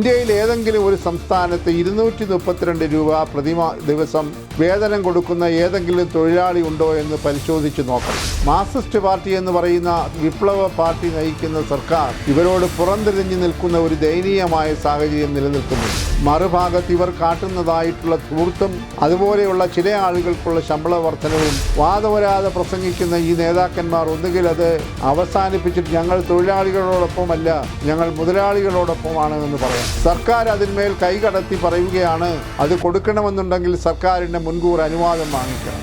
ഇന്ത്യയിൽ ഏതെങ്കിലും ഒരു സംസ്ഥാനത്ത് ഇരുന്നൂറ്റി മുപ്പത്തിരണ്ട് രൂപ പ്രതിമാ ദിവസം വേതനം കൊടുക്കുന്ന ഏതെങ്കിലും തൊഴിലാളി ഉണ്ടോ എന്ന് പരിശോധിച്ച് നോക്കണം. മാർക്സിസ്റ്റ് പാർട്ടി എന്ന് പറയുന്ന വിപ്ലവ പാർട്ടി നയിക്കുന്ന സർക്കാർ ഇവരോട് പുറംതിരിഞ്ഞു നിൽക്കുന്ന ഒരു ദയനീയമായ സാഹചര്യം നിലനിൽക്കുന്നു. മറുഭാഗത്ത് ഇവർ കാട്ടുന്നതായിട്ടുള്ള ധൂർത്തും അതുപോലെയുള്ള ചില ആളുകൾക്കുള്ള ശമ്പള വർധനവും വാദവരാതെ പ്രസംഗിക്കുന്ന ഈ നേതാക്കന്മാർ ഒന്നുകിൽ അത് അവസാനിപ്പിച്ചിട്ട് ഞങ്ങൾ തൊഴിലാളികളോടൊപ്പമല്ല ഞങ്ങൾ മുതലാളികളോടൊപ്പമാണ് എന്ന് പറയാം. സർക്കാർ അതിന്മേൽ കൈകടത്തി പറയുകയാണ് അത് കൊടുക്കണമെന്നുണ്ടെങ്കിൽ സർക്കാരിന്റെ മുൻകൂർ അനുവാദം വാങ്ങിക്കണം.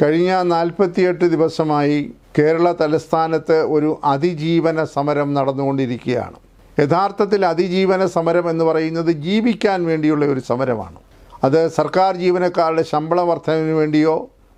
കഴിഞ്ഞ നാൽപ്പത്തിയെട്ട് ദിവസമായി കേരള തലസ്ഥാനത്ത് ഒരു അതിജീവന സമരം നടന്നുകൊണ്ടിരിക്കുകയാണ്. യഥാർത്ഥത്തിൽ അതിജീവന സമരം എന്ന് പറയുന്നത് ജീവിക്കാൻ വേണ്ടിയുള്ള ഒരു സമരമാണ്. അത് സർക്കാർ ജീവനക്കാരുടെ ശമ്പള വർധനവിന് വേണ്ടിയോ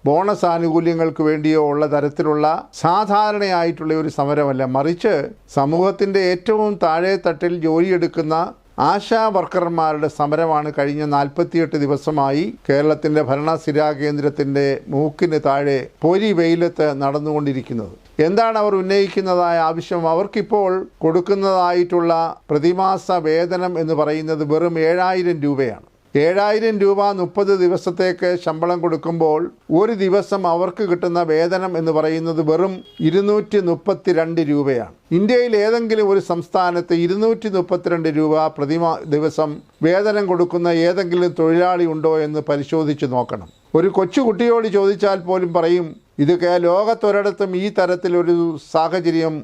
ബോണസ് ആനുകൂല്യങ്ങൾക്ക് വേണ്ടിയോ ഉള്ള തരത്തിലുള്ള സാധാരണയായിട്ടുള്ള ഒരു സമരമല്ല. മറിച്ച് സമൂഹത്തിന്റെ ഏറ്റവും താഴെ തട്ടിൽ ജോലിയെടുക്കുന്ന ആശാ വർക്കർമാരുടെ സമരമാണ് കഴിഞ്ഞ നാൽപ്പത്തിയെട്ട് ദിവസമായി കേരളത്തിന്റെ ഭരണസ്ഥിരാ കേന്ദ്രത്തിന്റെ മൂക്കിന് താഴെ പൊരി വെയിലത്ത് നടന്നുകൊണ്ടിരിക്കുന്നത്. എന്താണ് അവർ ഉന്നയിക്കുന്നതായ ആവശ്യം? അവർക്കിപ്പോൾ കൊടുക്കുന്നതായിട്ടുള്ള പ്രതിമാസ വേതനം എന്ന് പറയുന്നത് വെറും ഏഴായിരം രൂപയാണ്. ഏഴായിരം രൂപ മുപ്പത് ദിവസത്തേക്ക് ശമ്പളം കൊടുക്കുമ്പോൾ ഒരു ദിവസം അവർക്ക് കിട്ടുന്ന വേതനം എന്ന് പറയുന്നത് വെറും ഇരുന്നൂറ്റി മുപ്പത്തിരണ്ട് രൂപയാണ്. ഇന്ത്യയിൽ ഏതെങ്കിലും ഒരു സംസ്ഥാനത്ത് ഇരുന്നൂറ്റി മുപ്പത്തിരണ്ട് രൂപ പ്രതിമാ ദിവസം വേതനം കൊടുക്കുന്ന ഏതെങ്കിലും തൊഴിലാളി ഉണ്ടോ എന്ന് പരിശോധിച്ച് നോക്കണം. ഒരു കൊച്ചുകുട്ടിയോട് ചോദിച്ചാൽ പോലും പറയും ഇതൊക്കെ ലോകത്തൊരിടത്തും ഈ തരത്തിലൊരു സാഹചര്യം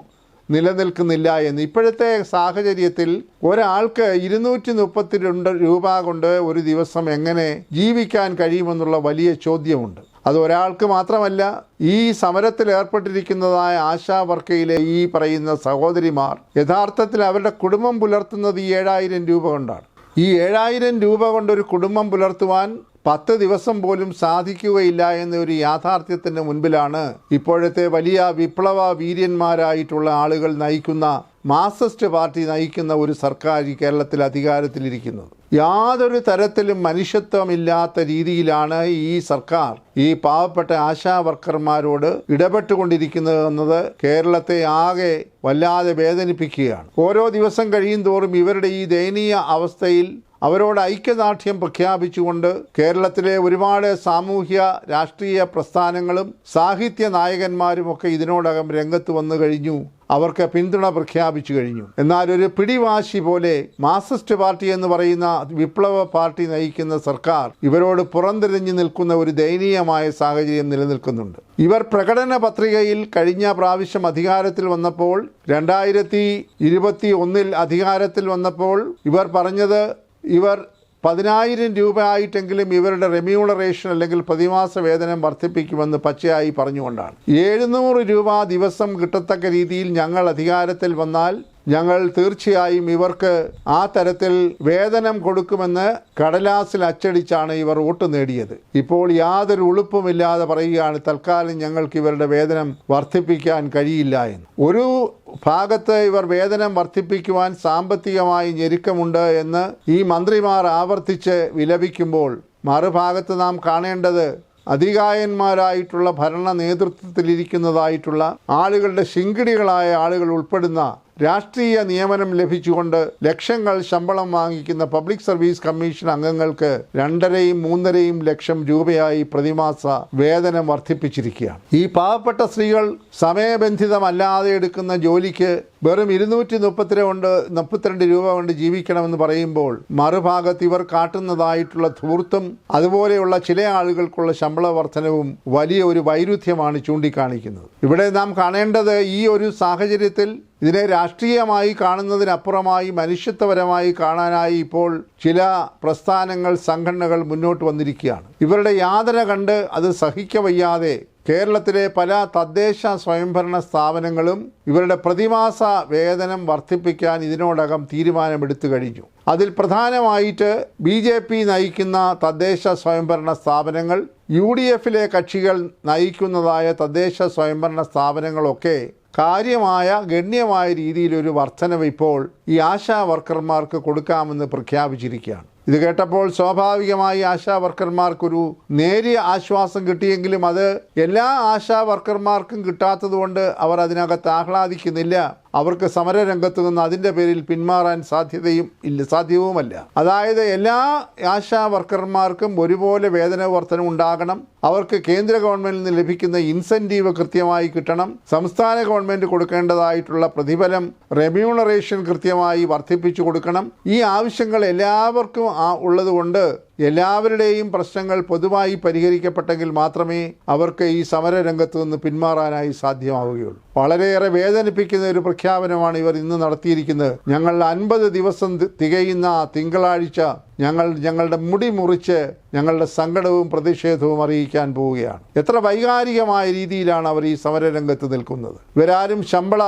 നിലനിൽക്കുന്നില്ല എന്ന്. ഇപ്പോഴത്തെ സാഹചര്യത്തിൽ ഒരാൾക്ക് ഇരുന്നൂറ്റി മുപ്പത്തി രണ്ട് രൂപ കൊണ്ട് ഒരു ദിവസം എങ്ങനെ ജീവിക്കാൻ കഴിയുമെന്നുള്ള വലിയ ചോദ്യമുണ്ട്. അത് ഒരാൾക്ക് മാത്രമല്ല ഈ സമരത്തിൽ ഏർപ്പെട്ടിരിക്കുന്നതായ ആശാ വർക്കയിലെ ഈ പറയുന്ന സഹോദരിമാർ യഥാർത്ഥത്തിൽ അവരുടെ കുടുംബം പുലർത്തുന്നത് ഈ ഏഴായിരം രൂപ കൊണ്ടാണ്. ഈ ഏഴായിരം രൂപ കൊണ്ടൊരു കുടുംബം പുലർത്തുവാൻ പത്ത് ദിവസം പോലും സാധിക്കുകയില്ല എന്ന ഒരു യാഥാർത്ഥ്യത്തിന്റെ മുൻപിലാണ് ഇപ്പോഴത്തെ വലിയ വിപ്ലവ വീര്യന്മാരായിട്ടുള്ള ആളുകൾ നയിക്കുന്ന മാർക്സിസ്റ്റ് പാർട്ടി നയിക്കുന്ന ഒരു സർക്കാർ ഈ കേരളത്തിൽ അധികാരത്തിലിരിക്കുന്നത്. യാതൊരു തരത്തിലും മനുഷ്യത്വമില്ലാത്ത രീതിയിലാണ് ഈ സർക്കാർ ഈ പാവപ്പെട്ട ആശാ വർക്കർമാരോട് ഇടപെട്ടുകൊണ്ടിരിക്കുന്നത് എന്നത് കേരളത്തെ ആകെ വല്ലാതെ വേദനിപ്പിക്കുകയാണ്. ഓരോ ദിവസം കഴിയും തോറും ഇവരുടെ ഈ ദയനീയ അവസ്ഥയിൽ അവരോട് ഐക്യദാർഢ്യം പ്രഖ്യാപിച്ചുകൊണ്ട് കേരളത്തിലെ ഒരുപാട് സാമൂഹ്യ രാഷ്ട്രീയ പ്രസ്ഥാനങ്ങളും സാഹിത്യ നായകന്മാരുമൊക്കെ ഇതിനോടകം രംഗത്ത് വന്നു കഴിഞ്ഞു. അവർക്ക് പിന്തുണ പ്രഖ്യാപിച്ചു കഴിഞ്ഞു. എന്നാൽ ഒരു പിടിവാശി പോലെ മാർക്സിസ്റ്റ് പാർട്ടി എന്ന് പറയുന്ന വിപ്ലവ പാർട്ടി നയിക്കുന്ന സർക്കാർ ഇവരോട് പുറംതിരിഞ്ഞു നിൽക്കുന്ന ഒരു ദയനീയമായ സാഹചര്യം നിലനിൽക്കുന്നുണ്ട്. ഇവർ പ്രകടന പത്രികയിൽ കഴിഞ്ഞ പ്രാവശ്യം അധികാരത്തിൽ വന്നപ്പോൾ രണ്ടായിരത്തി ഇരുപത്തി ഒന്നിൽ അധികാരത്തിൽ വന്നപ്പോൾ ഇവർ പറഞ്ഞത് ഇവർ പതിനായിരം രൂപ ആയിട്ടെങ്കിലും ഇവരുടെ റെമ്യൂണറേഷൻ അല്ലെങ്കിൽ പ്രതിമാസ വേതനം വർദ്ധിപ്പിക്കുമെന്ന് പച്ചയായി പറഞ്ഞുകൊണ്ടാണ്. എഴുന്നൂറ് രൂപ ദിവസം കിട്ടത്തക്ക രീതിയിൽ ഞങ്ങൾ അധികാരത്തിൽ വന്നാൽ ഞങ്ങൾ തീർച്ചയായും ഇവർക്ക് ആ തരത്തിൽ വേതനം കൊടുക്കുമെന്ന് കടലാസിൽ അച്ചടിച്ചാണ് ഇവർ വോട്ട് നേടിയത്. ഇപ്പോൾ യാതൊരു ഉളുപ്പുമില്ലാതെ പറയുകയാണ് തൽക്കാലം ഞങ്ങൾക്ക് ഇവരുടെ വേതനം വർദ്ധിപ്പിക്കാൻ കഴിയില്ല എന്ന്. ഒരു ഭാഗത്ത് ഇവർ വേതനം വർദ്ധിപ്പിക്കുവാൻ സാമ്പത്തികമായി ഞെരുക്കമുണ്ട് എന്ന് ഈ മന്ത്രിമാർ ആവർത്തിച്ച് വിലപിക്കുമ്പോൾ മറുഭാഗത്ത് നാം കാണേണ്ടത് അധികായന്മാരായിട്ടുള്ള ഭരണ നേതൃത്വത്തിലിരിക്കുന്നതായിട്ടുള്ള ആളുകളുടെ ശിങ്കിടികളായ ആളുകൾ ഉൾപ്പെടുന്ന രാഷ്ട്രീയ നിയമനം ലഭിച്ചുകൊണ്ട് ലക്ഷങ്ങൾ ശമ്പളം വാങ്ങിക്കുന്ന പബ്ലിക് സർവീസ് കമ്മീഷൻ അംഗങ്ങൾക്ക് രണ്ടരയും മൂന്നരയും ലക്ഷം രൂപയായി പ്രതിമാസ വേതനം വർദ്ധിപ്പിച്ചിരിക്കുകയാണ്. ഈ പാവപ്പെട്ട സ്ത്രീകൾ സമയബന്ധിതമല്ലാതെ എടുക്കുന്ന ജോലിക്ക് വെറും ഇരുന്നൂറ്റി മുപ്പത്തിരണ്ട് മുപ്പത്തിരണ്ട് രൂപ കൊണ്ട് ജീവിക്കണമെന്ന് പറയുമ്പോൾ മറുഭാഗത്ത് ഇവർ കാട്ടുന്നതായിട്ടുള്ള ധൂർത്തും അതുപോലെയുള്ള ചില ആളുകൾക്കുള്ള ശമ്പള വർധനവും വലിയ ഒരു വൈരുദ്ധ്യമാണ് ചൂണ്ടിക്കാണിക്കുന്നത്. ഇവിടെ നാം കാണേണ്ടത് ഈ ഒരു സാഹചര്യത്തിൽ ഇതിനെ രാഷ്ട്രീയമായി കാണുന്നതിനപ്പുറമായി മനുഷ്യത്വപരമായി കാണാനായി ഇപ്പോൾ ചില പ്രസ്ഥാനങ്ങൾ സംഘടനകൾ മുന്നോട്ട് വന്നിരിക്കുകയാണ്. ഇവരുടെ യാതന കണ്ട് അത് സഹിക്കവയ്യാതെ കേരളത്തിലെ പല തദ്ദേശ സ്വയംഭരണ സ്ഥാപനങ്ങളും ഇവരുടെ പ്രതിമാസ വേതനം വർദ്ധിപ്പിക്കാൻ ഇതിനോടകം തീരുമാനമെടുത്തു കഴിഞ്ഞു. അതിൽ പ്രധാനമായിട്ട് ബി ജെ പി നയിക്കുന്ന തദ്ദേശ സ്വയംഭരണ സ്ഥാപനങ്ങൾ യു ഡി എഫിലെ കക്ഷികൾ നയിക്കുന്നതായ തദ്ദേശ സ്വയംഭരണ സ്ഥാപനങ്ങളൊക്കെ കാര്യമായ ഗണ്യമായ രീതിയിലൊരു വർധനവ് ഇപ്പോൾ ഈ ആശാ വർക്കർമാർക്ക് കൊടുക്കാമെന്ന് പ്രഖ്യാപിച്ചിരിക്കുകയാണ്. ഇത് കേട്ടപ്പോൾ സ്വാഭാവികമായി ആശാ വർക്കർമാർക്കൊരു നേരിയ ആശ്വാസം കിട്ടിയെങ്കിലും അത് എല്ലാ ആശാ വർക്കർമാർക്കും കിട്ടാത്തതുകൊണ്ട് അവർ അതിനകത്ത് ആഹ്ലാദിക്കുന്നില്ല. അവർക്ക് സമരരംഗത്ത് നിന്ന് അതിന്റെ പേരിൽ പിന്മാറാൻ സാധ്യതയും ഇല്ല സാധ്യവുമല്ല. അതായത് എല്ലാ ആശാ വർക്കർമാർക്കും ഒരുപോലെ വേതന വർധനം ഉണ്ടാകണം. അവർക്ക് കേന്ദ്ര ഗവൺമെന്റിൽ നിന്ന് ലഭിക്കുന്ന ഇൻസെന്റീവ് കൃത്യമായി കിട്ടണം. സംസ്ഥാന ഗവൺമെന്റ് കൊടുക്കേണ്ടതായിട്ടുള്ള പ്രതിഫലം റെമ്യൂണറേഷൻ കൃത്യമായി വർദ്ധിപ്പിച്ചു കൊടുക്കണം. ഈ ആവശ്യങ്ങൾ എല്ലാവർക്കും ഉള്ളതുകൊണ്ട് എല്ലാവരുടെയും പ്രശ്നങ്ങൾ പൊതുവായി പരിഹരിക്കപ്പെട്ടെങ്കിൽ മാത്രമേ അവർക്ക് ഈ സമരരംഗത്ത് നിന്ന് പിന്മാറാനായി സാധ്യമാവുകയുള്ളൂ. വളരെയേറെ വേദനിപ്പിക്കുന്ന ഒരു പ്രഖ്യാപനമാണ് ഇവർ ഇന്ന് നടത്തിയിരിക്കുന്നത്. ഞങ്ങൾ അൻപത് ദിവസം തികയുന്ന തിങ്കളാഴ്ച ഞങ്ങൾ ഞങ്ങളുടെ മുടി മുറിച്ച് ഞങ്ങളുടെ സങ്കടവും പ്രതിഷേധവും അറിയിക്കാൻ പോവുകയാണ്. എത്ര വൈകാരികമായ രീതിയിലാണ് അവർ ഈ സമരരംഗത്ത് നിൽക്കുന്നത്. ഇവരാരും ശമ്പള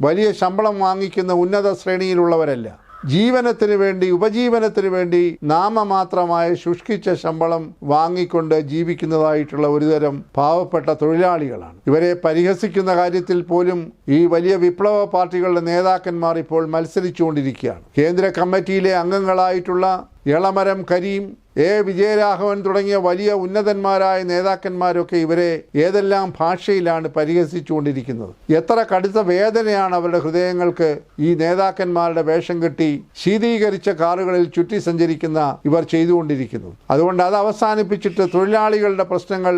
വലിയ ശമ്പളം വാങ്ങിക്കുന്ന ഉന്നത ശ്രേണിയിലുള്ളവരല്ല. ജീവനത്തിന് വേണ്ടി ഉപജീവനത്തിന് വേണ്ടി നാമമാത്രമായ ശുഷ്കിച്ച ശമ്പളം വാങ്ങിക്കൊണ്ട് ജീവിക്കുന്നതായിട്ടുള്ള ഒരുതരം പാവപ്പെട്ട തൊഴിലാളികളാണ്. ഇവരെ പരിഹസിക്കുന്ന കാര്യത്തിൽ പോലും ഈ വലിയ വിപ്ലവ പാർട്ടികളുടെ നേതാക്കന്മാർ ഇപ്പോൾ മത്സരിച്ചുകൊണ്ടിരിക്കുകയാണ്. കേന്ദ്ര കമ്മിറ്റിയിലെ അംഗങ്ങളായിട്ടുള്ള ഇളമരം കരീം എ. വിജയരാഘവൻ തുടങ്ങിയ വലിയ ഉന്നതന്മാരായ നേതാക്കന്മാരൊക്കെ ഇവരെ ഏതെല്ലാം ഭാഷയിലാണ് പരിഹസിച്ചുകൊണ്ടിരിക്കുന്നത്? എത്ര കടുത്ത വേദനയാണ് അവരുടെ ഹൃദയങ്ങൾക്ക് ഈ നേതാക്കന്മാരുടെ വേഷം കെട്ടി ശീതീകരിച്ച കാറുകളിൽ ചുറ്റി സഞ്ചരിക്കുന്ന ഇവർ ചെയ്തുകൊണ്ടിരിക്കുന്നത്. അതുകൊണ്ട് അത് അവസാനിപ്പിച്ചിട്ട് തൊഴിലാളികളുടെ പ്രശ്നങ്ങൾ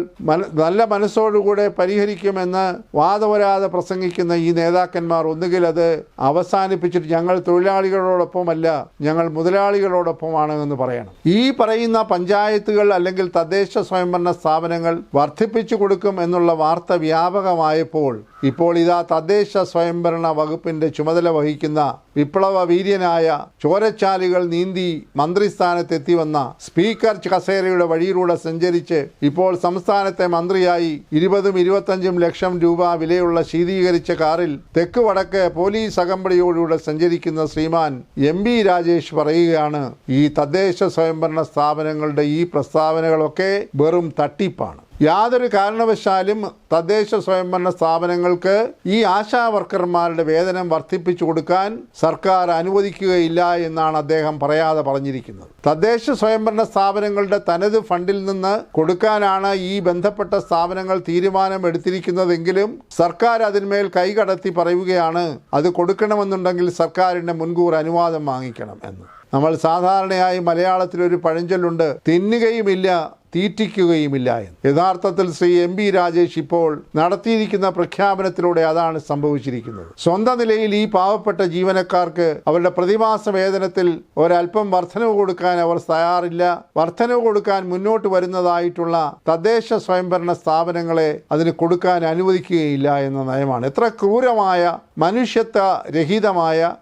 നല്ല മനസ്സോടുകൂടെ പരിഹരിക്കുമെന്ന് വാദവരാതെ പ്രസംഗിക്കുന്ന ഈ നേതാക്കന്മാർ ഒന്നുകിൽ അത് അവസാനിപ്പിച്ചിട്ട് ഞങ്ങൾ തൊഴിലാളികളോടൊപ്പമല്ല ഞങ്ങൾ മുതലാളികളോടൊപ്പമാണ് എന്ന് പറയണം. ഈ പറയുന്ന പഞ്ചായത്തുകൾ അല്ലെങ്കിൽ തദ്ദേശ സ്വയംഭരണ സ്ഥാപനങ്ങൾ വർദ്ധിപ്പിച്ചു കൊടുക്കും എന്നുള്ള വാർത്ത വ്യാപകമായപ്പോൾ ഇപ്പോൾ ഇതാ തദ്ദേശ സ്വയംഭരണ വകുപ്പിന്റെ ചുമതല വഹിക്കുന്ന വിപ്ലവ വീര്യനായ ചോരച്ചാലുകൾ നീന്തി മന്ത്രിസ്ഥാനത്തെത്തി വന്ന സ്പീക്കർ കസേരയുടെ വഴിയിലൂടെ സഞ്ചരിച്ച് ഇപ്പോൾ സംസ്ഥാനത്തെ മന്ത്രിയായി ഇരുപതും ഇരുപത്തഞ്ചും ലക്ഷം രൂപ വിലയുള്ള ശീതീകരിച്ച കാറിൽ തെക്ക് വടക്ക് പോലീസ് അകമ്പടിയോടുകൂടെ സഞ്ചരിക്കുന്ന ശ്രീമാൻ എം ബി രാജേഷ് പറയുകയാണ് ഈ തദ്ദേശ സ്വയംഭരണ സ്ഥാപനങ്ങളുടെ ഈ പ്രസ്താവനകളൊക്കെ വെറും തട്ടിപ്പാണ്. യാതൊരു കാരണവശാലും തദ്ദേശ സ്വയംഭരണ സ്ഥാപനങ്ങൾക്ക് ഈ ആശാ വർക്കർമാരുടെ വേതനം വർദ്ധിപ്പിച്ചു കൊടുക്കാൻ സർക്കാർ അനുവദിക്കുകയില്ല എന്നാണ് അദ്ദേഹം പറയാതെ പറഞ്ഞിരിക്കുന്നത്. തദ്ദേശ സ്വയംഭരണ സ്ഥാപനങ്ങളുടെ തനത് ഫണ്ടിൽ നിന്ന് കൊടുക്കാനാണ് ഈ ബന്ധപ്പെട്ട സ്ഥാപനങ്ങൾ തീരുമാനം എടുത്തിരിക്കുന്നതെങ്കിലും സർക്കാർ അതിന്മേൽ കൈകടത്തി പറയുകയാണ് അത് കൊടുക്കണമെന്നുണ്ടെങ്കിൽ സർക്കാരിന്റെ മുൻകൂർ അനുവാദം വാങ്ങിക്കണം എന്ന്. നമ്മൾ സാധാരണയായി മലയാളത്തിലൊരു പഴഞ്ചൊല്ലുണ്ട് തിന്നുകയുമില്ല തീറ്റിക്കുകയുമില്ല എന്ന്. യഥാർത്ഥത്തിൽ ശ്രീ എം ബി രാജേഷ് ഇപ്പോൾ നടത്തിയിരിക്കുന്ന പ്രഖ്യാപനത്തിലൂടെ അതാണ് സംഭവിച്ചിരിക്കുന്നത്. സ്വന്തം നിലയിൽ ഈ പാവപ്പെട്ട ജീവനക്കാർക്ക് അവരുടെ പ്രതിമാസ വേതനത്തിൽ ഒരല്പം വർധനവ് കൊടുക്കാൻ അവർ തയ്യാറില്ല. വർധനവ് കൊടുക്കാൻ മുന്നോട്ട് വരുന്നതായിട്ടുള്ള തദ്ദേശ സ്വയംഭരണ സ്ഥാപനങ്ങളെ അതിന് കൊടുക്കാൻ അനുവദിക്കുകയില്ല എന്ന നയമാണ്. എത്ര ക്രൂരമായ മനുഷ്യത്വ രഹിതമായ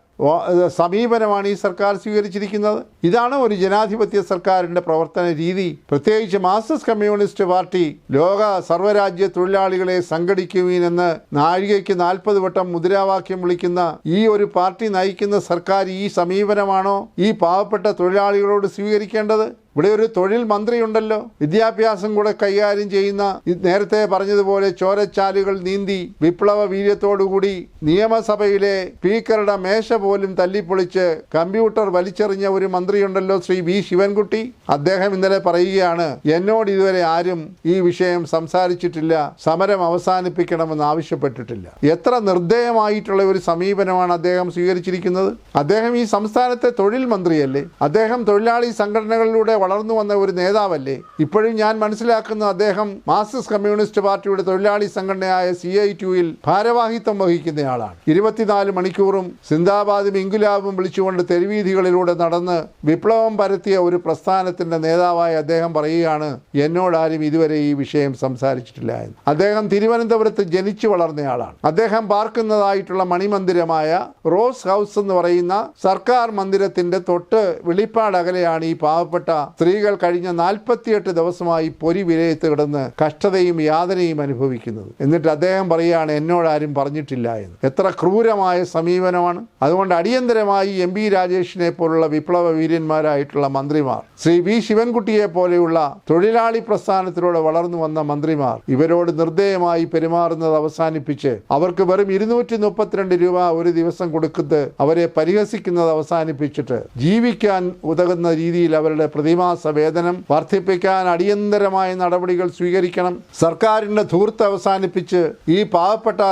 സമീപനമാണ് ഈ സർക്കാർ സ്വീകരിച്ചിരിക്കുന്നത്. ഇതാണ് ഒരു ജനാധിപത്യ സർക്കാരിന്റെ പ്രവർത്തന രീതി. പ്രത്യേകിച്ച് മാർക്സിസ്റ്റ് കമ്മ്യൂണിസ്റ്റ് പാർട്ടി ലോക സർവരാജ്യ തൊഴിലാളികളെ സംഘടിക്കുവീനെന്ന് നാഴികയ്ക്ക് നാൽപ്പത് വട്ടം മുദ്രാവാക്യം വിളിക്കുന്ന ഈ ഒരു പാർട്ടി നയിക്കുന്ന സർക്കാർ ഈ സമീപനമാണോ? ഈ പാവപ്പെട്ട തൊഴിലാളികളോട് സ്വീകരിക്കേണ്ടത്? ഇവിടെ ഒരു തൊഴിൽ മന്ത്രിയുണ്ടല്ലോ. വിദ്യാഭ്യാസം കൂടെ കൈകാര്യം ചെയ്യുന്ന നേരത്തെ പറഞ്ഞതുപോലെ ചോരച്ചാലുകൾ നീന്തി വിപ്ലവ വീര്യത്തോടുകൂടി നിയമസഭയിലെ സ്പീക്കറുടെ മേശ പോലും തല്ലിപ്പൊളിച്ച് കമ്പ്യൂട്ടർ വലിച്ചെറിഞ്ഞ ഒരു മന്ത്രിയുണ്ടല്ലോ ശ്രീ വി ശിവൻകുട്ടി. അദ്ദേഹം ഇന്നലെ പറയുകയാണ് എന്നോട് ഇതുവരെ ആരും ഈ വിഷയം സംസാരിച്ചിട്ടില്ല സമരം അവസാനിപ്പിക്കണമെന്ന് ആവശ്യപ്പെട്ടിട്ടില്ല. എത്ര നിർദ്ദയമായിട്ടുള്ള ഒരു സമീപനമാണ് അദ്ദേഹം സ്വീകരിച്ചിരിക്കുന്നത്. അദ്ദേഹം ഈ സംസ്ഥാനത്തെ തൊഴിൽ മന്ത്രിയല്ലേ. അദ്ദേഹം തൊഴിലാളി സംഘടനകളിലൂടെ വളർന്നു വന്ന ഒരു നേതാവല്ലേ? ഇപ്പോഴും ഞാൻ മനസ്സിലാക്കുന്ന അദ്ദേഹം മാർക്സിസ്റ്റ് കമ്മ്യൂണിസ്റ്റ് പാർട്ടിയുടെ തൊഴിലാളി സംഘടനയായ സി ഐ ടുയിൽ ഭാരവാഹിത്വം വഹിക്കുന്നയാളാണ്. ഇരുപത്തിനാല് മണിക്കൂറും സിന്ദാബാദും ഇംഗുലാബും വിളിച്ചുകൊണ്ട് തെരുവീതികളിലൂടെ നടന്ന് വിപ്ലവം പരത്തിയ ഒരു പ്രസ്ഥാനത്തിന്റെ നേതാവായി അദ്ദേഹം പറയുകയാണ് എന്നോടാരും ഇതുവരെ ഈ വിഷയം സംസാരിച്ചിട്ടില്ല എന്ന്. അദ്ദേഹം തിരുവനന്തപുരത്ത് ജനിച്ചു വളർന്നയാളാണ്. അദ്ദേഹം പാർക്കുന്നതായിട്ടുള്ള മണിമന്ദിരമായ റോസ് ഹൗസ് എന്ന് പറയുന്ന സർക്കാർ മന്ദിരത്തിന്റെ തൊട്ട് വെളിപ്പാടകലെയാണ് ഈ പാവപ്പെട്ട സ്ത്രീകൾ കഴിഞ്ഞ നാൽപ്പത്തിയെട്ട് ദിവസമായി പൊരി വിലയത്ത് കിടന്ന് കഷ്ടതയും യാതനയും അനുഭവിക്കുന്നത്. എന്നിട്ട് അദ്ദേഹം പറയുകയാണ് എന്നോട് ആരും പറഞ്ഞിട്ടില്ല എന്ന്. എത്ര ക്രൂരമായ സമീപനമാണ്. അതുകൊണ്ട് അടിയന്തരമായി എം പി രാജേഷിനെ പോലുള്ള വിപ്ലവ വീര്യന്മാരായിട്ടുള്ള മന്ത്രിമാർ ശ്രീ വി ശിവൻകുട്ടിയെ പോലെയുള്ള തൊഴിലാളി പ്രസ്ഥാനത്തിലൂടെ വളർന്നു വന്ന മന്ത്രിമാർ ഇവരോട് നിർദ്ദയമായി പെരുമാറുന്നത് അവസാനിപ്പിച്ച് അവർക്ക് വെറും ഇരുന്നൂറ്റി മുപ്പത്തിരണ്ട് രൂപ ഒരു ദിവസം കൊടുക്കുന്നത് അവരെ പരിഹസിക്കുന്നത് അവസാനിപ്പിച്ചിട്ട് ജീവിക്കാൻ ഉതകുന്ന രീതിയിൽ അവരുടെ പ്രതിമാസ വേതനം വർദ്ധിപ്പിക്കാൻ അടിയന്തരമായ നടപടികൾ സ്വീകരിക്കണം. സർക്കാരിന്റെ ധൂർത്ത് അവസാനിപ്പിച്ച് ഈ പാവപ്പെട്ട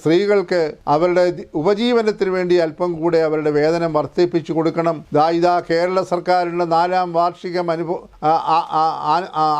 സ്ത്രീകൾക്ക് അവരുടെ ഉപജീവനത്തിന് വേണ്ടി അല്പം കൂടെ അവരുടെ വേതനം വർദ്ധിപ്പിച്ചു കൊടുക്കണം. ഇതാ കേരള സർക്കാരിന്റെ നാലാം വാർഷികം അനുഭവ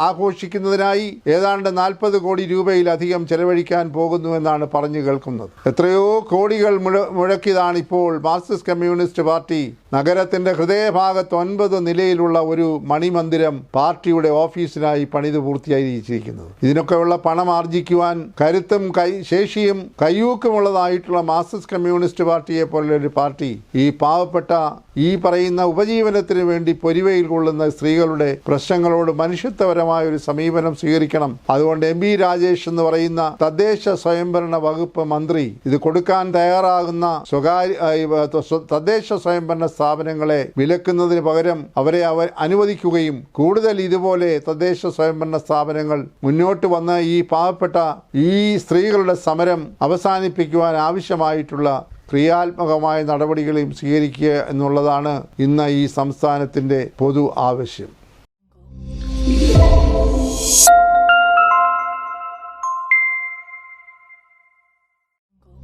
ആഘോഷിക്കുന്നതിനായി ഏതാണ്ട് നാൽപ്പത് കോടി രൂപയിലധികം ചെലവഴിക്കാൻ പോകുന്നുവെന്നാണ് പറഞ്ഞു കേൾക്കുന്നത്. എത്രയോ കോടികൾ മുഴ മുഴക്കിയതാണ് ഇപ്പോൾ മാർക്സിസ്റ്റ് കമ്മ്യൂണിസ്റ്റ് പാർട്ടി നഗരത്തിന്റെ ഹൃദയഭാഗത്ത് ഒൻപത് നിലയിലുള്ള ഒരു മണിമന്ദിരം പാർട്ടിയുടെ ഓഫീസിനായി പണിത് പൂർത്തിയായിരിച്ചിരിക്കുന്നത് ഇതിനൊക്കെയുള്ള പണം ആർജിക്കുവാൻ കരുത്തും കൈ ശേഷിയും കയ്യൂക്കുമുള്ളതായിട്ടുള്ള മാർക്സിസ്റ്റ് കമ്മ്യൂണിസ്റ്റ് പാർട്ടിയെ പോലുള്ളൊരു പാർട്ടി ഈ പാവപ്പെട്ട ഈ പറയുന്ന ഉപജീവനത്തിന് വേണ്ടി പൊരിവയിൽ കൊള്ളുന്ന സ്ത്രീകളുടെ പ്രശ്നങ്ങളോട് മനുഷ്യത്വപരമായ ഒരു സമീപനം സ്വീകരിക്കണം. അതുകൊണ്ട് എം ബി രാജേഷ് എന്ന് പറയുന്ന തദ്ദേശ സ്വയംഭരണ വകുപ്പ് മന്ത്രി ഇത് കൊടുക്കാൻ തയ്യാറാകുന്ന സ്വകാര്യ തദ്ദേശ സ്വയംഭരണ സ്ഥാപനങ്ങളെ വിലക്കുന്നതിന് പകരം അവരെ അവർ അനുവദിക്കുകയും കൂടുതൽ ഇതുപോലെ തദ്ദേശ സ്വയംഭരണ സ്ഥാപനങ്ങൾ മുന്നോട്ട് വന്ന ഈ പാവപ്പെട്ട ഈ സ്ത്രീകളുടെ സമരം അവസാനിപ്പിക്കുവാൻ ആവശ്യമായിട്ടുള്ള ക്രിയാത്മകമായ നടപടികളെയും സ്വീകരിക്കുക എന്നുള്ളതാണ് ഇന്ന് ഈ സംസ്ഥാനത്തിന്റെ പൊതു ആവശ്യം.